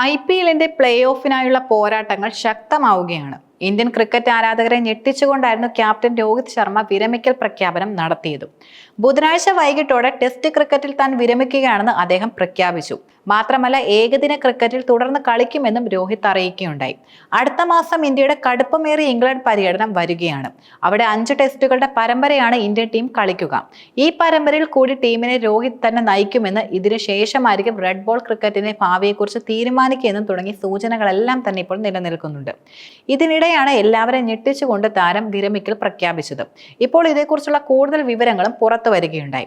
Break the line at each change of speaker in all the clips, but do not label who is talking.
I P എല്ലിന്റെ play ഓഫിനായുള്ള പോരാട്ടങ്ങൾ ശക്തമാവുകയാണ്. ഇന്ത്യൻ ക്രിക്കറ്റ് ആരാധകരെ ഞെട്ടിച്ചുകൊണ്ടായിരുന്നു ക്യാപ്റ്റൻ രോഹിത് ശർമ്മ വിരമിക്കൽ പ്രഖ്യാപനം നടത്തിയത്. ബുധനാഴ്ച വൈകിട്ടോടെ ടെസ്റ്റ് ക്രിക്കറ്റിൽ താൻ വിരമിക്കുകയാണെന്ന് അദ്ദേഹം പ്രഖ്യാപിച്ചു. മാത്രമല്ല ഏകദിന ക്രിക്കറ്റിൽ തുടർന്ന് കളിക്കുമെന്നും രോഹിത് അറിയിക്കുകയുണ്ടായി. അടുത്ത മാസം ഇന്ത്യയുടെ കടുപ്പമേറിയ ഇംഗ്ലണ്ട് പര്യടനം വരികയാണ്. അവിടെ അഞ്ച് ടെസ്റ്റുകളുടെ പരമ്പരയാണ് ഇന്ത്യൻ ടീം കളിക്കുക. ഈ പരമ്പരയിൽ കൂടി ടീമിനെ രോഹിത് തന്നെ നയിക്കുമെന്ന് ഇതിനു ശേഷമായിരിക്കും റെഡ് ബോൾ ക്രിക്കറ്റിന്റെ ഭാവിയെക്കുറിച്ച് തീരുമാനിക്കുമെന്നും തുടങ്ങി സൂചനകളെല്ലാം തന്നെ ഇപ്പോൾ നിലനിൽക്കുന്നുണ്ട്. ഇതിനിടെയാണ് എല്ലാവരെയും ഞെട്ടിച്ചുകൊണ്ട് താരം വിരമിക്കൽ പ്രഖ്യാപിച്ചത്. ഇപ്പോൾ ഇതേക്കുറിച്ചുള്ള കൂടുതൽ വിവരങ്ങളും പുറത്തു വരികയുണ്ടായി.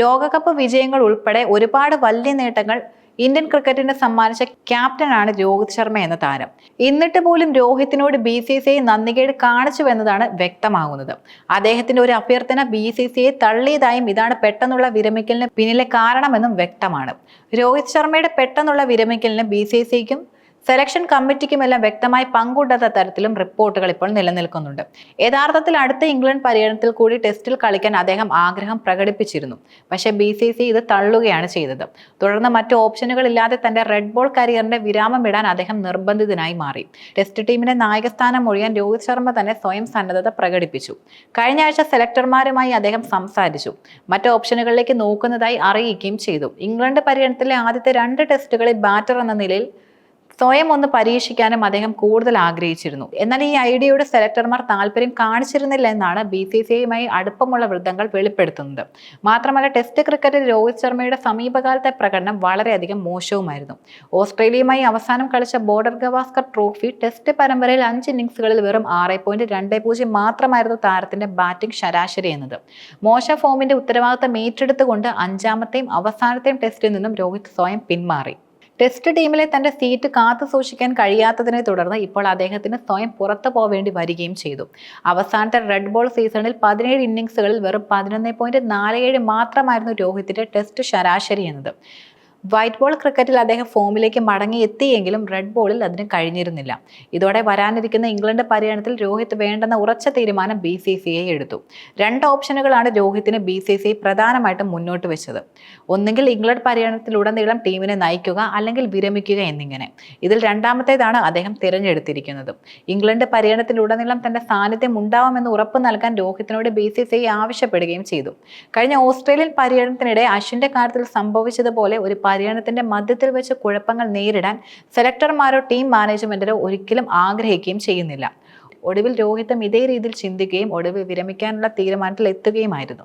ലോകകപ്പ് വിജയങ്ങൾ ഉൾപ്പെടെ ഒരുപാട് വലിയ നേട്ടങ്ങൾ ഇന്ത്യൻ ക്രിക്കറ്റിന് സമ്മാനിച്ച ക്യാപ്റ്റനാണ് രോഹിത് ശർമ്മ എന്ന താരം. എന്നിട്ട് പോലും രോഹിത്തിനോട് ബി സി സി ഐ നന്ദികേട് കാണിച്ചുവെന്നതാണ് വ്യക്തമാകുന്നത്. അദ്ദേഹത്തിന്റെ ഒരു അഭ്യർത്ഥന ബി സി സി ഐ തള്ളിയതായും ഇതാണ് പെട്ടെന്നുള്ള വിരമിക്കലിന് പിന്നിലെ കാരണമെന്നും വ്യക്തമാണ്. രോഹിത് ശർമ്മയുടെ പെട്ടെന്നുള്ള വിരമിക്കലിന് ബി സി സി ഐക്കും സെലക്ഷൻ കമ്മിറ്റിക്കുമെല്ലാം വ്യക്തമായി പങ്കുണ്ടാത്ത തരത്തിലും റിപ്പോർട്ടുകൾ ഇപ്പോൾ നിലനിൽക്കുന്നുണ്ട്. യഥാർത്ഥത്തിൽ അടുത്ത ഇംഗ്ലണ്ട് പര്യടനത്തിൽ കൂടി ടെസ്റ്റിൽ കളിക്കാൻ അദ്ദേഹം ആഗ്രഹം പ്രകടിപ്പിച്ചിരുന്നു. പക്ഷേ ബി സി സി ഇത് തള്ളുകയാണ് ചെയ്തത്. തുടർന്ന് മറ്റു ഓപ്ഷനുകൾ ഇല്ലാതെ തന്റെ റെഡ് ബോൾ കരിയറിന്റെ വിരാമം ഇടാൻ അദ്ദേഹം നിർബന്ധിതനായി മാറി. ടെസ്റ്റ് ടീമിന്റെ നായകസ്ഥാനം ഒഴിയാൻ രോഹിത് ശർമ്മ തന്നെ സ്വയം സന്നദ്ധത പ്രകടിപ്പിച്ചു. കഴിഞ്ഞ ആഴ്ച സെലക്ടർമാരുമായി അദ്ദേഹം സംസാരിച്ചു. മറ്റ് ഓപ്ഷനുകളിലേക്ക് നോക്കുന്നതായി അറിയിക്കുകയും ചെയ്തു. ഇംഗ്ലണ്ട് പര്യടനത്തിലെ ആദ്യത്തെ രണ്ട് ടെസ്റ്റുകളിൽ ബാറ്റർ എന്ന നിലയിൽ സ്വയം ഒന്ന് പരീക്ഷിക്കാനും അദ്ദേഹം കൂടുതൽ ആഗ്രഹിച്ചിരുന്നു. എന്നാൽ ഈ ഐഡിയയുടെ സെലക്ടർമാർ താല്പര്യം കാണിച്ചിരുന്നില്ല എന്നാണ് ബി സി സി ഐയുമായി അടുപ്പമുള്ള വൃദ്ധങ്ങൾ വെളിപ്പെടുത്തുന്നത്. മാത്രമല്ല ടെസ്റ്റ് ക്രിക്കറ്റിൽ രോഹിത് ശർമ്മയുടെ സമീപകാലത്തെ പ്രകടനം വളരെയധികം മോശവുമായിരുന്നു. ഓസ്ട്രേലിയയുമായി അവസാനം കളിച്ച ബോർഡർ ഗവാസ്കർ ട്രോഫി ടെസ്റ്റ് പരമ്പരയിൽ അഞ്ച് ഇന്നിംഗ്സുകളിൽ വെറും ആറ് പോയിന്റ് രണ്ട് പൂജ്യം മാത്രമായിരുന്നു താരത്തിന്റെ ബാറ്റിംഗ് ശരാശരി എന്നത്. മോശ ഫോമിന്റെ ഉത്തരവാദിത്തം ഏറ്റെടുത്തുകൊണ്ട് അഞ്ചാമത്തെയും അവസാനത്തെയും ടെസ്റ്റിൽ നിന്നും രോഹിത് സ്വയം പിന്മാറി. ടെസ്റ്റ് ടീമിലെ തന്റെ സീറ്റ് കാത്തു സൂക്ഷിക്കാൻ കഴിയാത്തതിനെ തുടർന്ന് ഇപ്പോൾ അദ്ദേഹത്തിന് സ്വയം പുറത്തു പോവേണ്ടി വരികയും ചെയ്തു. അവസാനത്തെ റെഡ് ബോൾ സീസണിൽ പതിനേഴ് ഇന്നിംഗ്സുകളിൽ വെറും പതിനൊന്ന് പോയിന്റ് നാല് ഏഴ് മാത്രമായിരുന്നു രോഹിത്തിന്റെ ടെസ്റ്റ് ശരാശരി എന്നത്. വൈറ്റ് ബോൾ ക്രിക്കറ്റിൽ അദ്ദേഹം ഫോമിലേക്ക് മടങ്ങി എത്തിയെങ്കിലും റെഡ് ബോളിൽ അതിന് കഴിഞ്ഞിരുന്നില്ല. ഇതോടെ വരാനിരിക്കുന്ന ഇംഗ്ലണ്ട് പര്യടനത്തിൽ രോഹിത് വേണ്ടെന്ന ഉറച്ച തീരുമാനം ബി സി സി ഐ എടുത്തു. രണ്ട് ഓപ്ഷനുകളാണ് രോഹിത്തിന് ബി സി സി ഐ പ്രധാനമായിട്ടും മുന്നോട്ട് വെച്ചത്. ഒന്നുകിൽ ഇംഗ്ലണ്ട് പര്യടനത്തിലുടനീളം ടീമിനെ നയിക്കുക അല്ലെങ്കിൽ വിരമിക്കുക എന്നിങ്ങനെ. ഇതിൽ രണ്ടാമത്തേതാണ് അദ്ദേഹം തിരഞ്ഞെടുത്തിരിക്കുന്നത്. ഇംഗ്ലണ്ട് പര്യടനത്തിലുടനീളം തന്റെ സാന്നിധ്യം ഉണ്ടാവുമെന്ന് ഉറപ്പ് നൽകാൻ രോഹിത്തിനോട് ബി സി സി ഐ ആവശ്യപ്പെടുകയും ചെയ്തു. കഴിഞ്ഞ ഓസ്ട്രേലിയൻ പര്യടനത്തിനിടെ അശ്വിന്റെ കാര്യത്തിൽ സംഭവിച്ചതുപോലെ ഒരു പര്യടനത്തിന്റെ മധ്യത്തിൽ വെച്ച് കുഴപ്പങ്ങൾ നേരിടാൻ സെലക്ടർമാരോ ടീം മാനേജ്മെന്റോ ഒരിക്കലും ആഗ്രഹിക്കുകയും ചെയ്യുന്നില്ല. ഒടുവിൽ രോഹിത്തും ഇതേ രീതിയിൽ ചിന്തിക്കുകയും ഒടുവിൽ വിരമിക്കാനുള്ള തീരുമാനത്തിൽ എത്തുകയുമായിരുന്നു.